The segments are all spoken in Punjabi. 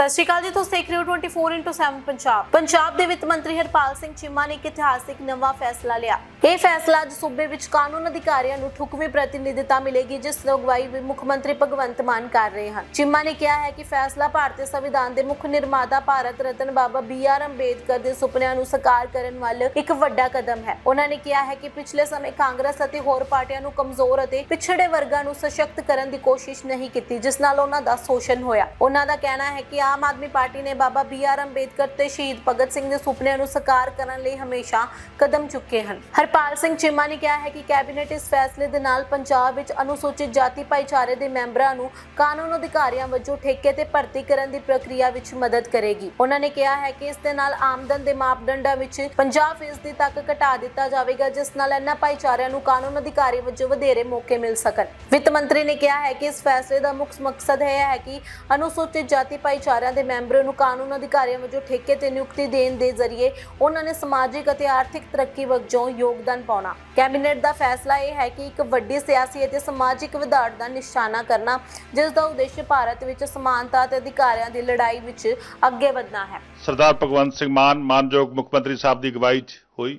ਸਤਿ ਸ਼੍ਰੀ ਅਕਾਲ ਜੀ, ਤੁਸੀਂ ਦੇਖ ਰਹੇ ਹੋ 24x7 ਪੰਜਾਬ। ਪੰਜਾਬ ਦੇ ਵਿੱਤ ਮੰਤਰੀ ਹਰਪਾਲ ਸਿੰਘ ਚੀਮਾ ਨੇ ਇੱਕ ਇਤਿਹਾਸਿਕ ਨਵਾਂ ਫੈਸਲਾ ਲਿਆ। ਇਹ ਫੈਸਲਾ ਅੱਜ ਸੂਬੇ ਵਿੱਚ ਕਾਨੂੰਨ ਅਧਿਕਾਰੀਆਂ ਨੂੰ ਠੁਕਵੀਂ ਪ੍ਰਤੀਨਿਧਤਾ ਮਿਲੇਗੀ, ਜਿਸ ਦੀ ਅਗਵਾਈ ਵੀ ਮੁੱਖ ਮੰਤਰੀ ਭਗਵੰਤ ਮਾਨ ਕਰ ਰਹੇ ਹਨ। ਚੀਮਾ ਨੇ ਕਿਹਾ ਹੈ ਕਿ ਫੈਸਲਾ ਭਾਰਤੀ ਸੰਵਿਧਾਨ ਦੇ ਮੁੱਖ ਨਿਰਮਾਤਾ ਭਾਰਤ ਰਤਨ ਬਾਬਾ ਬੀ ਆਰ ਅੰਬੇਦਕਰ ਦੇ ਸੁਪਨਿਆਂ ਨੂੰ ਸਾਕਾਰ ਕਰਨ ਵੱਲ ਇੱਕ ਵੱਡਾ ਕਦਮ ਹੈ। ਉਹਨਾਂ ਨੇ ਕਿਹਾ ਹੈ ਕਿ ਪਿਛਲੇ ਸਮੇਂ ਕਾਂਗਰਸ ਅਤੇ ਹੋਰ ਪਾਰਟੀਆਂ ਨੂੰ ਕਮਜ਼ੋਰ ਅਤੇ ਪਿਛੜੇ ਵਰਗਾਂ ਨੂੰ ਸਸ਼ਕਤ ਕਰਨ ਦੀ ਕੋਸ਼ਿਸ਼ ਨਹੀਂ ਕੀਤੀ, ਜਿਸ ਨਾਲ ਉਹਨਾਂ ਦਾ ਸ਼ੋਸ਼ਣ ਹੋਇਆ। ਉਹਨਾਂ ਦਾ ਕਹਿਣਾ ਹੈ ਕਿ ਆਮ ਆਦਮੀ ਪਾਰਟੀ ਨੇ ਬਾਬਾ ਬੀ ਆਰ ਅੰਬੇਦਕਰ ਤੇ ਸ਼ਹੀਦ ਭਗਤ ਸਿੰਘ ਦੇ ਸੁਪਨਿਆਂ ਨੂੰ ਸਾਕਾਰ ਕਰਨ ਲਈ ਹਮੇਸ਼ਾ ਕਦਮ ਚੁੱਕੇ ਹਨ। ਹਰਪਾਲ ਸਿੰਘ ਚੀਮਾ ਨੇ ਕਿਹਾ ਹੈ ਕਿ ਕੈਬਨਿਟ ਇਸ ਫੈਸਲੇ ਦੇ ਨਾਲ ਪੰਜਾਬ ਵਿੱਚ ਅਨੁਸੂਚਿਤ ਜਾਤੀ ਭਾਈਚਾਰੇ ਦੇ ਮੈਂਬਰਾਂ ਨੂੰ ਕਾਨੂੰਨ ਅਧਿਕਾਰੀਆਂ ਵਜੋਂ ਠੇਕੇ ਤੇ ਭਰਤੀ ਕਰਨ ਦੀ ਪ੍ਰਕਿਰਿਆ ਵਿੱਚ ਮਦਦ ਕਰੇਗੀ। ਉਹਨਾਂ ਨੇ ਕਿਹਾ ਹੈ ਕਿ ਇਸ ਦੇ ਨਾਲ ਆਮਦਨ ਦੇ ਮਾਪਦੰਡਾਂ ਵਿੱਚ 50% ਤੱਕ ਘਟਾ ਦਿੱਤਾ ਜਾਵੇਗਾ, ਜਿਸ ਨਾਲ ਇਹਨਾਂ ਭਾਈਚਾਰਿਆਂ ਨੂੰ ਕਾਨੂੰਨ ਅਧਿਕਾਰੀ ਵਜੋਂ ਵਧੇਰੇ ਮੌਕੇ ਮਿਲ ਸਕਣ। ਵਿੱਤ ਮੰਤਰੀ ਨੇ ਕਿਹਾ ਹੈ ਕਿ ਇਸ ਫੈਸਲੇ ਦਾ ਮੁੱਖ ਮਕਸਦ ਇਹ ਹੈ ਕਿ ਅਨੁਸੂਚਿਤ ਜਾਤੀ ਭਾਈਚਾਰੇ ਭਾਈਚਾਰਿਆਂ ਦੇ ਮੈਂਬਰਾਂ ਨੂੰ ਕਾਨੂੰਨ ਅਧਿਕਾਰੀਆਂ ਵਜੋਂ ਠੇਕੇ ਤੇ ਨਿਯੁਕਤੀ ਦੇਣ ਦੇ ਜ਼ਰੀਏ ਉਹਨਾਂ ਨੇ ਸਮਾਜਿਕ ਅਤੇ ਆਰਥਿਕ ਤਰੱਕੀ ਵਜੋਂ ਯੋਗਦਾਨ ਪਾਉਣਾ। ਕੈਬਨਿਟ ਦਾ ਫੈਸਲਾ ਇਹ ਹੈ ਕਿ ਇੱਕ ਵੱਡੀ ਸਿਆਸੀ ਅਤੇ ਸਮਾਜਿਕ ਵਿਧਾੜ ਦਾ ਨਿਸ਼ਾਨਾ ਕਰਨਾ, ਜਿਸ ਦਾ ਉਦੇਸ਼ ਭਾਰਤ ਵਿੱਚ ਸਮਾਨਤਾ ਅਤੇ ਅਧਿਕਾਰੀਆਂ ਦੀ ਲੜਾਈ ਵਿੱਚ ਅੱਗੇ ਵਧਣਾ ਹੈ। ਸਰਦਾਰ ਭਗਵੰਤ ਸਿੰਘ ਮਾਨ, ਮਾਨਯੋਗ ਮੁੱਖ ਮੰਤਰੀ ਸਾਹਿਬ ਦੀ ਅਗਵਾਈ 'ਚ ਹੋਈ,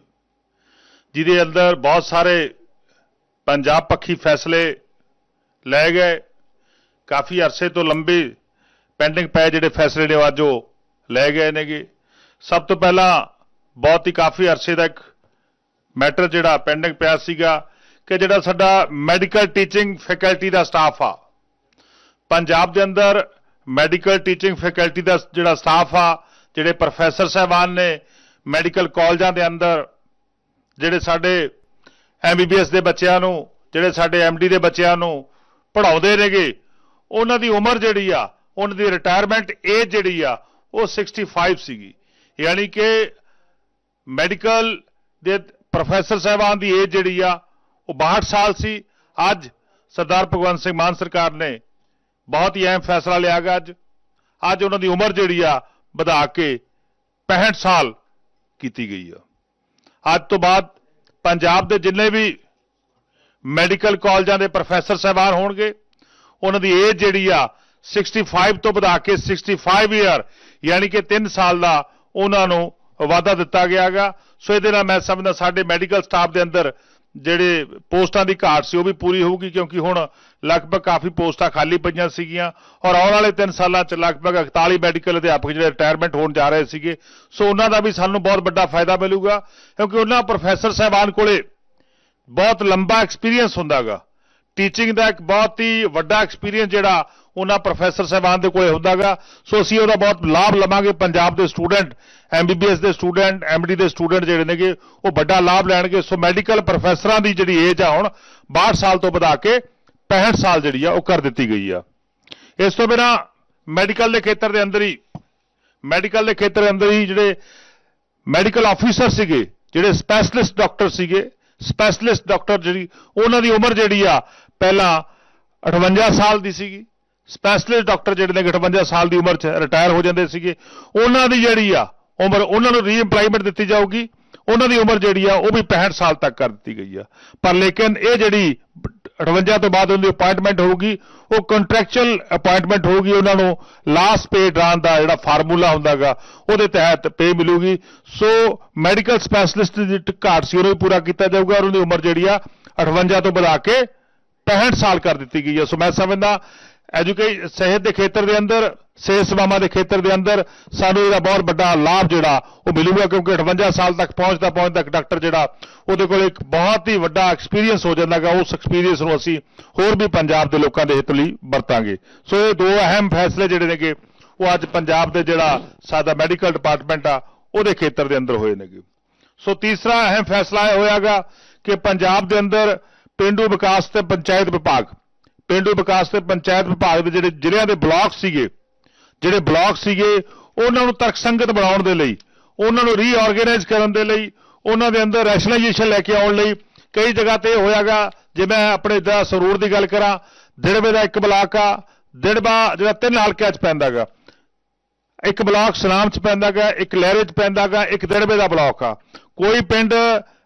ਜਿਹਦੇ ਅੰਦਰ ਬਹੁਤ ਸਾਰੇ ਪੰਜਾਬ ਪੱਖੀ ਫੈਸਲੇ ਲਏ ਗਏ। ਕਾਫੀ ਅਰਸੇ ਤੋਂ ਲੰਬੇ ਪੈਂਡਿੰਗ ਪਏ ਜਿਹੜੇ ਫੈਸਲੇ ਨੇ ਉਹ ਅੱਜ ਉਹ ਲਏ ਗਏ ਨੇਗੇ। ਸਭ ਤੋਂ ਪਹਿਲਾਂ ਬਹੁਤ ਹੀ ਕਾਫੀ ਅਰਸੇ ਦਾ ਇੱਕ ਮੈਟਰ ਜਿਹੜਾ ਪੈਂਡਿੰਗ ਪਿਆ ਸੀਗਾ ਕਿ ਜਿਹੜਾ ਸਾਡਾ ਮੈਡੀਕਲ ਟੀਚਿੰਗ ਫੈਕਲਟੀ ਦਾ ਸਟਾਫ ਆ। ਪੰਜਾਬ ਦੇ ਅੰਦਰ ਮੈਡੀਕਲ ਟੀਚਿੰਗ ਫੈਕਲਟੀ ਦਾ ਜਿਹੜਾ ਸਟਾਫ ਆ, ਜਿਹੜੇ ਪ੍ਰੋਫੈਸਰ ਸਾਹਿਬਾਨ ਨੇ ਮੈਡੀਕਲ ਕਾਲਜਾਂ ਦੇ ਅੰਦਰ, ਜਿਹੜੇ ਸਾਡੇ ਐਮਬੀਬੀਐਸ ਦੇ ਬੱਚਿਆਂ ਨੂੰ, ਜਿਹੜੇ ਸਾਡੇ ਐਮਡੀ ਦੇ ਬੱਚਿਆਂ ਨੂੰ ਪੜ੍ਹਾਉਂਦੇ ਨੇਗੇ, ਉਹਨਾਂ ਦੀ ਉਮਰ ਜਿਹੜੀ ਆ ਉਹਨਾਂ ਦੀ ਰਿਟਾਇਰਮੈਂਟ ਏਜ ਜਿਹੜੀ ਆ, ਉਹ 65 ਸੀਗੀ। ਯਾਨੀ ਕਿ ਮੈਡੀਕਲ ਦੇ ਪ੍ਰੋਫੈਸਰ ਸਾਹਿਬਾਨ ਦੀ ਏਜ ਜਿਹੜੀ ਆ, ਉਹ 62 ਸਾਲ ਸੀ। ਅੱਜ ਸਰਦਾਰ ਭਗਵੰਤ ਸਿੰਘ ਮਾਨ ਸਰਕਾਰ ਨੇ ਬਹੁਤ ਹੀ ਅਹਿਮ ਫੈਸਲਾ ਲਿਆ ਗਿਆ ਅੱਜ। ਅੱਜ ਉਹਨਾਂ ਦੀ ਉਮਰ ਜਿਹੜੀ ਆ, ਵਧਾ ਕੇ 65 ਸਾਲ ਕੀਤੀ ਗਈ ਆ। ਅੱਜ ਤੋਂ ਬਾਅਦ ਪੰਜਾਬ ਦੇ ਜਿੰਨੇ ਵੀ ਮੈਡੀਕਲ ਕਾਲਜਾਂ ਦੇ ਪ੍ਰੋਫੈਸਰ ਸਾਹਿਬਾਨ ਹੋਣਗੇ, ਉਹਨਾਂ ਦੀ ਏਜ ਜਿਹੜੀ ਆ 65 ਤੋਂ ਵਧਾ ਕੇ 65 ਇਅਰ ਯਾਨੀ ਕਿ 3 ਸਾਲ ਦਾ ਉਹਨਾਂ ਨੂੰ ਵਾਅਦਾ ਦਿੱਤਾ ਗਿਆਗਾ ਸੋ ਇਹਦੇ ਨਾਲ ਮੈਂ ਸਮਝਦਾ ਸਾਡੇ ਮੈਡੀਕਲ ਸਟਾਫ ਦੇ ਅੰਦਰ ਜਿਹੜੇ ਪੋਸਟਾਂ ਦੀ ਘਾਟ ਸੀ ਉਹ ਵੀ ਪੂਰੀ ਹੋਊਗੀ, ਕਿਉਂਕਿ ਹੁਣ ਲਗਭਗ ਕਾਫੀ ਪੋਸਟਾਂ ਖਾਲੀ ਪਈਆਂ ਸੀਗੀਆਂ ਔਰ ਆਉਣ ਵਾਲੇ 3 ਸਾਲਾਂ ਚ ਲਗਭਗ 41 ਮੈਡੀਕਲ ਅਧਿਆਪਕ ਜਿਹੜੇ ਰਿਟਾਇਰਮੈਂਟ ਹੋਣ ਜਾ ਰਹੇ ਸੀਗੇ, ਸੋ ਉਹਨਾਂ ਦਾ ਵੀ ਸਾਨੂੰ ਬਹੁਤ ਵੱਡਾ ਫਾਇਦਾ ਮਿਲੂਗਾ, ਕਿਉਂਕਿ ਉਹਨਾਂ ਪ੍ਰੋਫੈਸਰ ਸਾਹਿਬਾਨ ਕੋਲੇ ਬਹੁਤ ਲੰਬਾ ਐਕਸਪੀਰੀਅੰਸ ਹੁੰਦਾਗਾ ਟੀਚਿੰਗ ਦਾ ਇੱਕ ਬਹੁਤ ਹੀ ਵੱਡਾ ਐਕਸਪੀਰੀਅੰਸ ਜਿਹੜਾ ਉਹਨਾਂ ਪ੍ਰੋਫੈਸਰ ਸਾਹਿਬਾਨ ਦੇ ਕੋਲੇ ਹੁੰਦਾਗਾ। ਸੋ ਅਸੀਂ ਉਹਦਾ ਬਹੁਤ ਲਾਭ ਲਵਾਂਗੇ। ਪੰਜਾਬ ਦੇ ਸਟੂਡੈਂਟ ਐਮਬੀਬੀਐਸ ਦੇ ਸਟੂਡੈਂਟ ਐਮਡੀ ਦੇ ਸਟੂਡੈਂਟ ਜਿਹੜੇ ਨੇਗੇ, ਉਹ ਵੱਡਾ ਲਾਭ ਲੈਣਗੇ। ਸੋ ਮੈਡੀਕਲ ਪ੍ਰੋਫੈਸਰਾਂ ਦੀ ਜਿਹੜੀ ਏਜ ਆ ਹੁਣ 62 ਸਾਲ ਤੋਂ ਵਧਾ ਕੇ 65 ਸਾਲ ਜਿਹੜੀ ਆ, ਉਹ ਕਰ ਦਿੱਤੀ ਗਈ ਆ। ਇਸ ਤੋਂ ਬਿਨਾ ਮੈਡੀਕਲ ਦੇ ਖੇਤਰ ਦੇ ਅੰਦਰ ਹੀ, ਮੈਡੀਕਲ ਦੇ ਖੇਤਰ ਦੇ ਅੰਦਰ ਹੀ ਜਿਹੜੇ ਮੈਡੀਕਲ ਆਫੀਸਰ ਸੀਗੇ, ਜਿਹੜੇ ਸਪੈਸ਼ਲਿਸਟ ਡਾਕਟਰ ਸੀਗੇ ਸਪੈਸ਼ਲਿਸਟ ਡਾਕਟਰ ਜਿਹੜੀ, ਉਹਨਾਂ ਦੀ ਉਮਰ ਜਿਹੜੀ ਆ, ਪਹਿਲਾਂ 58 ਸਾਲ ਦੀ ਸੀਗੀ। ਸਪੈਸ਼ਲਿਸਟ ਡਾਕਟਰ ਜਿਹੜੇ ਨੇ 58 ਸਾਲ ਦੀ ਉਮਰ 'ਚ ਰਿਟਾਇਰ ਹੋ ਜਾਂਦੇ ਸੀਗੇ। ਉਹਨਾਂ ਦੀ ਜਿਹੜੀ ਆ ਉਮਰ, ਉਹਨਾਂ ਨੂੰ ਰੀਐਮਪਲਾਈਮੈਂਟ ਦਿੱਤੀ ਜਾਊਗੀ। ਉਹਨਾਂ ਦੀ ਉਮਰ ਜਿਹੜੀ ਆ, ਉਹ ਵੀ 65 ਸਾਲ ਤੱਕ ਕਰ ਦਿੱਤੀ ਗਈ ਆ। ਪਰ ਲੇਕਿਨ ਇਹ ਜਿਹੜੀ 58 ਤੋਂ ਬਾਅਦ ਉਹਨਾਂ ਦੀ ਅਪਾਇੰਟਮੈਂਟ ਹੋਊਗੀ, ਉਹ ਕੰਟਰੈਕਚੁਅਲ ਅਪਾਇੰਟਮੈਂਟ ਹੋਊਗੀ ਉਹਨਾਂ ਨੂੰ। ਲਾਸਟ ਪੇ ਡਰਾਨ ਦਾ ਜਿਹੜਾ ਫਾਰਮੂਲਾ ਹੁੰਦਾਗਾ, ਉਹਦੇ ਤਹਿਤ ਪੇ ਮਿਲੂਗੀ। ਸੋ ਮੈਡੀਕਲ ਸਪੈਸ਼ਲਿਸਟ ਦੀ ਘਾਟ ਸੀ, ਉਹਨੂੰ ਵੀ ਪੂਰਾ ਕੀਤਾ ਜਾਊਗਾ ਔਰ ਉਹਦੀ ਉਮਰ ਜਿਹੜੀ ਆ 58 ਤੋਂ ਵਧਾ ਕੇ 65 ਸਾਲ ਕਰ ਦਿੱਤੀ ਗਈ ਹੈ ਸੋ ਮੈਂ ਸਮਝਦਾ ਐਜੂਕੇ ਸਿਹਤ ਦੇ ਖੇਤਰ ਦੇ ਅੰਦਰ, ਸਿਹਤ ਸੇਵਾਵਾਂ ਦੇ ਖੇਤਰ ਦੇ ਅੰਦਰ ਸਾਨੂੰ ਇਹਦਾ ਬਹੁਤ ਵੱਡਾ ਲਾਭ ਜਿਹੜਾ ਉਹ ਮਿਲੂਗਾ ਕਿਉਂਕਿ 58 ਸਾਲ ਤੱਕ ਪਹੁੰਚਦਾ ਪਹੁੰਚਦਾ ਇੱਕ ਡਾਕਟਰ ਜਿਹੜਾ ਉਹਦੇ ਕੋਲ ਇੱਕ ਬਹੁਤ ਹੀ ਵੱਡਾ ਐਕਸਪੀਰੀਅੰਸ ਹੋ ਜਾਂਦਾਗਾ ਉਸ ਐਕਸਪੀਰੀਅੰਸ ਨੂੰ ਅਸੀਂ ਹੋਰ ਵੀ ਪੰਜਾਬ ਦੇ ਲੋਕਾਂ ਦੇ ਹਿੱਤ ਲਈ ਵਰਤਾਂਗੇ। ਸੋ ਇਹ ਦੋ ਅਹਿਮ ਫੈਸਲੇ ਜਿਹੜੇ ਨੇਗੇ, ਉਹ ਅੱਜ ਪੰਜਾਬ ਦੇ ਜਿਹੜਾ ਸਾਡਾ ਮੈਡੀਕਲ ਡਿਪਾਰਟਮੈਂਟ ਆ, ਉਹਦੇ ਖੇਤਰ ਦੇ ਅੰਦਰ ਹੋਏ ਨੇਗੇ। ਸੋ ਤੀਸਰਾ ਅਹਿਮ ਫੈਸਲਾ ਇਹ ਹੋਇਆਗਾ ਕਿ ਪੰਜਾਬ ਦੇ ਅੰਦਰ ਪਿੰਡੂ ਵਿਕਾਸ ਤੇ ਪੰਚਾਇਤ ਵਿਭਾਗ ਪੇਂਡੂ ਵਿਕਾਸ ਤੇ ਪੰਚਾਇਤ ਵਿਭਾਗ ਦੇ ਜਿਹੜੇ ਜ਼ਿਲ੍ਹਿਆਂ ਦੇ ਬਲਾਕ ਸੀਗੇ, ਜਿਹੜੇ ਬਲਾਕ ਸੀਗੇ, ਉਹਨਾਂ ਨੂੰ ਤਰਕਸੰਗਤ ਬਣਾਉਣ ਦੇ ਲਈ, ਉਹਨਾਂ ਨੂੰ ਰੀਆਰਗੇਨਾਈਜ਼ ਕਰਨ ਦੇ ਲਈ, ਉਹਨਾਂ ਦੇ ਅੰਦਰ ਰੈਸ਼ਨਲਾਈਜੇਸ਼ਨ ਲੈ ਕੇ ਆਉਣ ਲਈ, ਕਈ ਜਗ੍ਹਾ ਤੇ ਇਹ ਹੋਇਆਗਾ, ਜੇ ਮੈਂ ਆਪਣੇ ਦਾ ਸਰੂਰ ਦੀ ਗੱਲ ਕਰਾਂ ਦਿੜਵੇ ਦਾ ਇੱਕ ਬਲਾਕ ਆ ਦਿੜਬਾ ਜਿਹੜਾ ਤਿੰਨ ਹਲਕਿਆਂ 'ਚ ਪੈਂਦਾਗਾ, ਇੱਕ ਬਲਾਕ ਸਲਾਮ ਚ ਪੈਂਦਾਗਾ, ਇੱਕ ਲਹਿਰੇ ਚ ਪੈਂਦਾਗਾ, ਇੱਕ ਦਿੜਬੇ ਦਾ ਬਲਾਕ ਆ। ਕੋਈ ਪਿੰਡ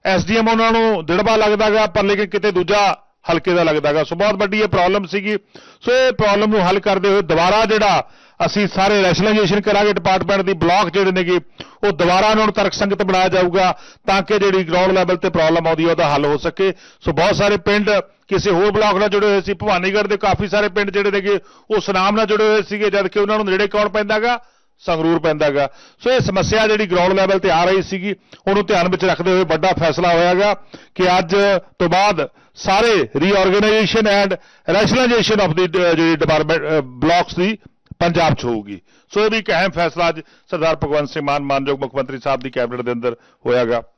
ਐਸਡੀਐਮ ਉਹਨਾਂ ਨੂੰ ਦਿੜਬਾ ਲੱਗਦਾਗਾ, ਪਰ ਲੇਕਿਨ ਕਿਤੇ ਦੂਜਾ ਹਲਕੇ ਦਾ ਲੱਗਦਾਗਾ। ਸੋ ਬਹੁਤ ਵੱਡੀ ਇਹ ਪ੍ਰੋਬਲਮ ਸੀਗੀ। ਸੋ ਇਹ ਪ੍ਰੋਬਲਮ ਨੂੰ ਹੱਲ ਕਰਦੇ ਹੋਏ ਦੁਬਾਰਾ ਜਿਹੜਾ ਅਸੀਂ ਸਾਰੇ ਰੈਸ਼ਨਲਾਈਜੇਸ਼ਨ ਕਰਾਂਗੇ ਡਿਪਾਰਟਮੈਂਟ ਦੀ ਬਲਾਕ ਜਿਹੜੇ ਨੇਗੇ, ਉਹ ਦੁਬਾਰਾ ਉਹਨਾਂ ਨੂੰ ਤਰਕ ਸੰਗਤ ਬਣਾਇਆ ਜਾਊਗਾ ਤਾਂ ਕਿ ਜਿਹੜੀ ਗਰਾਊਂਡ ਲੈਵਲ ਤੇ ਪ੍ਰੋਬਲਮ ਆਉਂਦੀ ਹੈ, ਉਹਦਾ ਹੱਲ ਹੋ ਸਕੇ। ਸੋ ਬਹੁਤ ਸਾਰੇ ਪਿੰਡ ਕਿਸੇ ਹੋਰ ਬਲਾਕ ਨਾਲ ਜੁੜੇ ਹੋਏ ਸੀ। ਭਵਾਨੀਗੜ੍ਹ ਦੇ ਕਾਫੀ ਸਾਰੇ ਪਿੰਡ ਜਿਹੜੇ ਨੇਗੇ, ਉਹ ਸੁਨਾਮ ਨਾਲ ਜੁੜੇ ਹੋਏ ਸੀਗੇ, ਜਦ ਕਿ ਉਹਨਾਂ ਨੂੰ ਨੇੜੇ ਕੌਣ ਪੈਂਦਾਗਾ? ਸੰਗਰੂਰ ਪੈਂਦਾਗਾ। ਸੋ ਇਹ ਸਮੱਸਿਆ ਜਿਹੜੀ ਗਰਾਊਂਡ ਲੈਵਲ ਤੇ ਆ ਰਹੀ ਸੀਗੀ, ਉਹਨੂੰ ਧਿਆਨ ਵਿੱਚ ਰੱਖਦੇ ਹੋਏ ਵੱਡਾ ਫੈਸਲਾ ਹੋਇਆਗਾ ਕਿ ਅੱਜ ਤੋਂ ਬਾਅਦ ਸਾਰੇ ਰੀਆਰਗੇਨਾਈਜੇਸ਼ਨ ਐਂਡ ਰੈਸ਼ਨਲਾਈਜੇਸ਼ਨ ਆਫ ਦੀ ਜਿਹੜੀ ਡਿਪਾਰਟਮੈਂਟ ਬਲਾਕਸ uh, ਦੀ ਪੰਜਾਬ 'ਚ ਹੋਊਗੀ। ਸੋ ਇਹ ਵੀ ਇੱਕ ਅਹਿਮ ਫੈਸਲਾ ਅੱਜ ਸਰਦਾਰ ਭਗਵੰਤ ਸਿੰਘ ਮਾਨ ਮਾਨਯੋਗ ਮੁੱਖ ਮੰਤਰੀ ਸਾਹਿਬ ਦੀ ਕੈਬਨਿਟ ਦੇ ਅੰਦਰ ਹੋਇਆਗਾ।